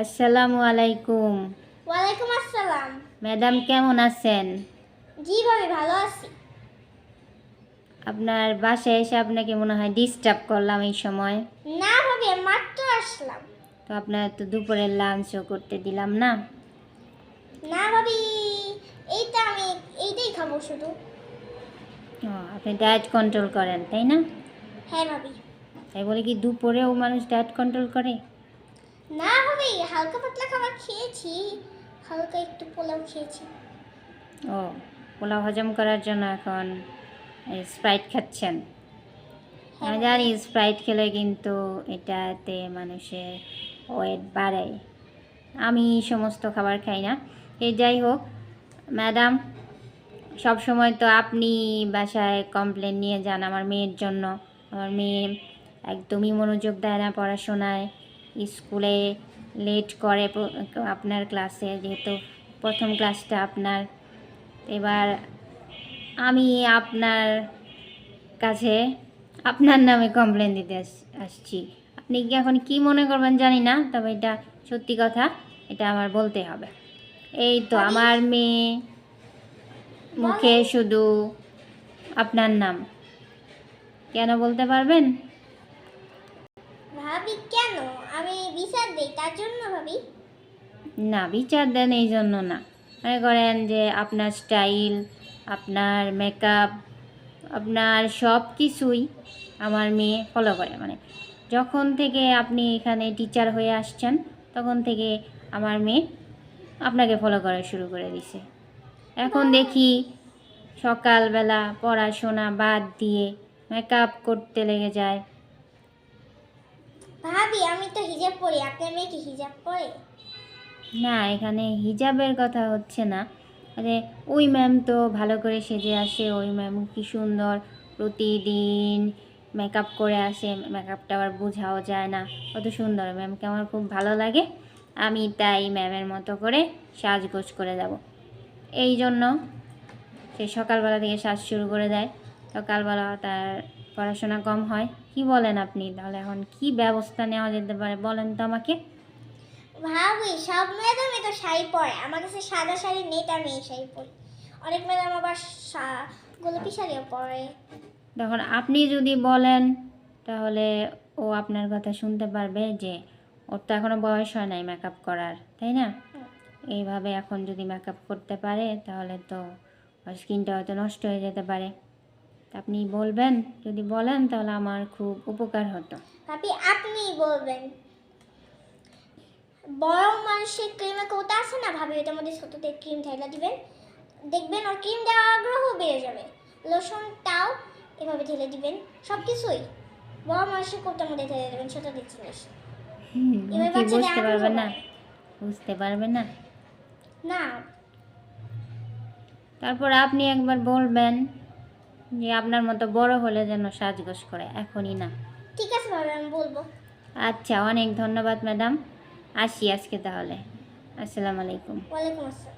আসসালামু আলাইকুম। ওয়ালাইকুম আসসালাম। ম্যাডাম কেমন আছেন? জি ভাবি ভালো আছি। আপনার বাসায় এসে আপনাকে মনে হয় ডিস্টার্ব করলাম এই সময়। না ভাবি মাত্র আসলাম। তো আপনার তো দুপুরের লাঞ্চও করতে দিলাম না। না ভাবি এইটা আমি এইটাই খাব শুধু। ও আপনি ডায়েট কন্ট্রোল করেন তাই না? হ্যাঁ ভাবি। তাই বলে কি দুপুরেও মানুষ ডায়েট কন্ট্রোল করে? না ভাবি হালকা পাতলা খাবার খেয়েছি হালকা একটু পোলাও খেয়েছি। ও পোলাও হজম করার জন্য এখন স্প্রাইট খাচ্ছেন? হ্যাঁ আমি জানি স্প্রাইট খেলে কিন্তু এটাতে মানুষের ওয়েট বাড়ায় আমি সমস্ত খাবার খাই না। এই যাই হোক ম্যাডাম সব সময় তো আপনি বাসায় কমপ্লেন নিয়ে যান আমার মেয়ের জন্য। আমার মেয়ে একদমই মনোযোগ দেয় না পড়াশোনায়। স্কুলে লেট করে আপনার ক্লাসে যেহেতু প্রথম ক্লাসটা আপনার। এবার আমি আপনার কাছে আপনার নামে কমপ্লেন দিতে আসছি। আপনি কি এখন কি মনে করবেন জানি না তবে এটা সত্যি কথা এটা আমার বলতে হবে। এই তো আমার মেয়ে মুখে শুধু আপনার নাম। কেন বলতে পারবেন? ভাবি কেন? আমি বিচার দিই তার জন্য ভাবি। না বিচার দেন এই জন্য না। মনে করেন যে আপনার স্টাইল আপনার মেকআপ আপনার সব কিছুই আমার মেয়ে ফলো করে। মানে যখন থেকে আপনি এখানে টিচার হয়ে আসছেন তখন থেকে আমার মেয়ে আপনাকে ফলো করা শুরু করে দিছে। এখন দেখি সকালবেলা পড়াশোনা বাদ দিয়ে মেকআপ করতে লেগে যায়। ভাবি, আমি তো হিজাব পরি। আপনার মেয়ে কি হিজাব পরে? না, এখানে হিজাবের কথা হচ্ছে না। মানে ওই ম্যাম তো ভালো করে সেজে আসে। ওই ম্যাম কি সুন্দর প্রতিদিন মেকআপ করে আসে। মেকআপটা আবার বোঝাও যায় না। কত সুন্দর ম্যামকে আমার খুব ভালো লাগে। আমি তাই ম্যামের মতো করে সাজগোজ করে যাব। এই জন্য সে সকালবেলা থেকে সাজ শুরু করে দেয়। সকালবেলা তার পড়াশোনা কম হয়। কি বলেন আপনি? তাহলে এখন কি ব্যবস্থা নেওয়া যেতে পারে বলেন তো আমাকে। ভাবি সব ম্যাডামই তো শাড়ি পরে। আমার কাছে সাদা শাড়ি নেই তার মেয়ে শাড়ি পরি। অনেক ম্যাডাম আবার গোলাপি শাড়িও পরে। তখন আপনি যদি বলেন তাহলে ও আপনার কথা শুনতে পারবে যে ওর তো এখনও বয়স হয় নাই মেকআপ করার তাই না? এইভাবে এখন যদি মেকআপ করতে পারে তাহলে তো স্কিনটা হয়তো নষ্ট হয়ে যেতে পারে। তা আপনি বলবেন? যদি বলেন তাহলে আমার খুব উপকার হতো। ভাবি আপনি বলবেন। বড় মানুষের ক্রিমে কোটা আছে না? ভাবি ওটার মধ্যে ছোটতে ক্রিম ঢেলা দিবেন। দেখবেন ওর ক্রিম দেওয়ার আগ্রহ বেড়ে যাবে। লোশন লোশনটাও এভাবে ঢেলে দিবেন। সব কিছুই বড় মানুষের কোটার মধ্যে ঢেলে দেবেন ছোটদের জিনিস। এবার বাচ্চাদের বুঝতে আগ্রহ পারবে না। বাড়ে। বুঝতে পারবে না? না। তারপর আপনি একবার বলবেন যে আপনার মতো বড় হলে যেন সাজগোজ করে এখনই না। ঠিক আছে আমি বলব। আচ্ছা অনেক ধন্যবাদ ম্যাডাম। আসি আজকে তাহলে। আসসালামু আলাইকুম। ওয়ালাইকুম আসসালাম।